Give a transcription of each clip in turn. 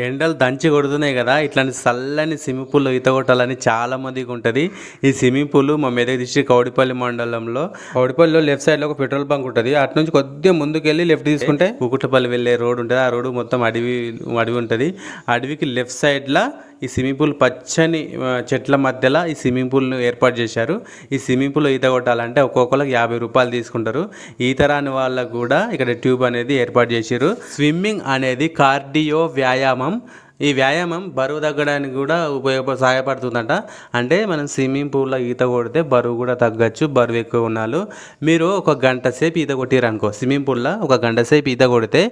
ఎండలు దంచి కొడుతున్నాయి కదా ఇట్లాంటి చల్లని స్విమ్మింగ్ పూల్లో ఈత కొట్టాలని చాలా మందికి ఉంటుంది. ఈ స్విమ్మింగ్ పూల్ మా మెదక్ డిస్ట్రిక్ట్ కౌడిపల్లి మండలంలో కౌడిపల్లిలో లెఫ్ట్ సైడ్లో ఒక పెట్రోల్ బంక్ ఉంటుంది. అటు నుంచి కొద్దిగా ముందుకెళ్ళి లెఫ్ట్ తీసుకుంటే కుకుట్లపల్లి వెళ్ళే రోడ్ ఉంటుంది. ఆ రోడ్డు మొత్తం అడవి అడవి ఉంటుంది. అడవికి లెఫ్ట్ సైడ్లో ఈ స్విమ్మింగ్ పూల్ పచ్చని చెట్ల మధ్యలో ఈ స్విమ్మింగ్ పూల్ను ఏర్పాటు చేశారు. ఈ స్విమ్మింగ్ పూల్ ఈత కొట్టాలంటే ఒక్కొక్కరికి యాభై రూపాయలు తీసుకుంటారు. ఈత రాని వాళ్ళకు కూడా ఇక్కడ ట్యూబ్ అనేది ఏర్పాటు చేశారు స్విమ్మింగ్ అనేది కార్డియో వ్యాయామం ఈ వ్యాయామం బరువు తగ్గడానికి కూడా ఉపయోగ సహాయపడుతుందంట. అంటే మనం స్విమ్మింగ్ పూల్లో ఈత కొడితే బరువు కూడా తగ్గచ్చు బరువు ఎక్కువ ఉన్నాళ్ళు మీరు ఒక గంట సేపు ఈత కొట్టిరనుకో స్విమ్మింగ్ పూల్లో ఒక గంట సేపు ఈత కొడితే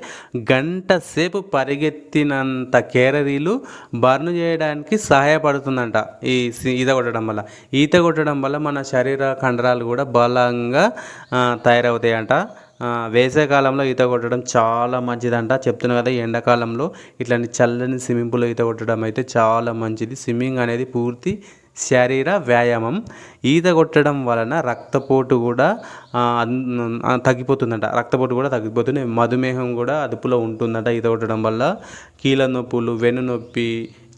గంట సేపు పరిగెత్తినంత కేరరీలు బర్న్ చేయడానికి సహాయపడుతుందంట ఈ ఈత కొట్టడం వల్ల. ఈత కొట్టడం వల్ల మన శరీర కండరాలు కూడా బలంగా తయారవుతాయంట. వేసవికాలంలో ఈత కొట్టడం చాలా మంచిదంట. చెప్తున్నా కదా ఈ ఎండాకాలంలో ఇట్లాంటి చల్లని స్విమ్మింగ్ పూల్లో ఈత కొట్టడం అయితే చాలా మంచిది. స్విమ్మింగ్ అనేది పూర్తి శరీర వ్యాయామం. ఈత కొట్టడం వలన రక్తపోటు కూడా తగ్గిపోతుందంట. రక్తపోటు కూడా తగ్గిపోతుంది. మధుమేహం కూడా అదుపులో ఉంటుందంట ఈత కొట్టడం వల్ల. కీళ్ళ నొప్పులు వెన్ను నొప్పి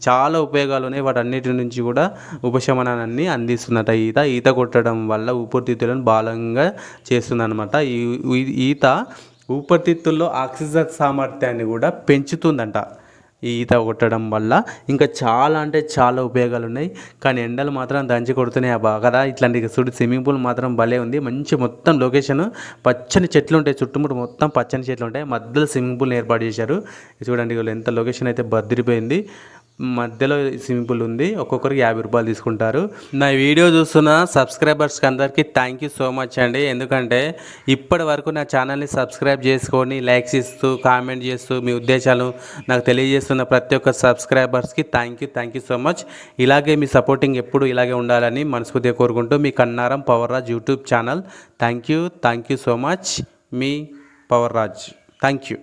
చాలా ఉపయోగాలు ఉన్నాయి. వాటన్నిటి నుంచి కూడా ఉపశమనాన్ని అందిస్తుందట ఈత ఈత కొట్టడం వల్ల ఊపిరితిత్తులను బలంగా చేస్తుందన్నమాట. ఈ ఈ- ఈత ఊపిరితిత్తుల్లో ఆక్సిజన్ సామర్థ్యాన్ని కూడా పెంచుతుందంట. ఈ ఈత కొట్టడం వల్ల ఇంకా చాలా అంటే చాలా ఉపయోగాలు ఉన్నాయి. కానీ ఎండలు మాత్రం దంచి కొడుతున్నాయి. బాగా కదా ఇట్లాంటి చూడు స్విమ్మింగ్ పూల్ మాత్రం భలే ఉంది. మంచి మొత్తం లొకేషన్ పచ్చని చెట్లు ఉంటాయి. చుట్టుముట్టు మొత్తం పచ్చని చెట్లు ఉంటాయి. మధ్యలో స్విమ్మింగ్ పూల్ ఏర్పాటు చేశారు. చూడండి వీళ్ళు ఎంత లొకేషన్ అయితే బద్దిరిపోయింది మధ్యలో స్విమ్మింగ్ పూల్ ఉంది. ఒక్కొక్కరికి యాభై రూపాయలు తీసుకుంటారు. నా వీడియో చూస్తున్న సబ్స్క్రైబర్స్కి అందరికీ థ్యాంక్ యూ సో మచ్ అండి. ఎందుకంటే ఇప్పటి వరకు నా ఛానల్ని సబ్స్క్రైబ్ చేసుకొని లైక్స్ ఇస్తూ కామెంట్ చేస్తూ మీ ఉద్దేశాలు నాకు తెలియజేస్తున్న ప్రతి ఒక్క సబ్స్క్రైబర్స్కి thank you thank you so much ఇలాగే మీ సపోర్టింగ్ ఎప్పుడు ఇలాగే ఉండాలని మనస్ఫూర్తిగా కోరుకుంటూ మీ Kannaram power Raj YouTube channel thank you thank you so much me power Raj thank you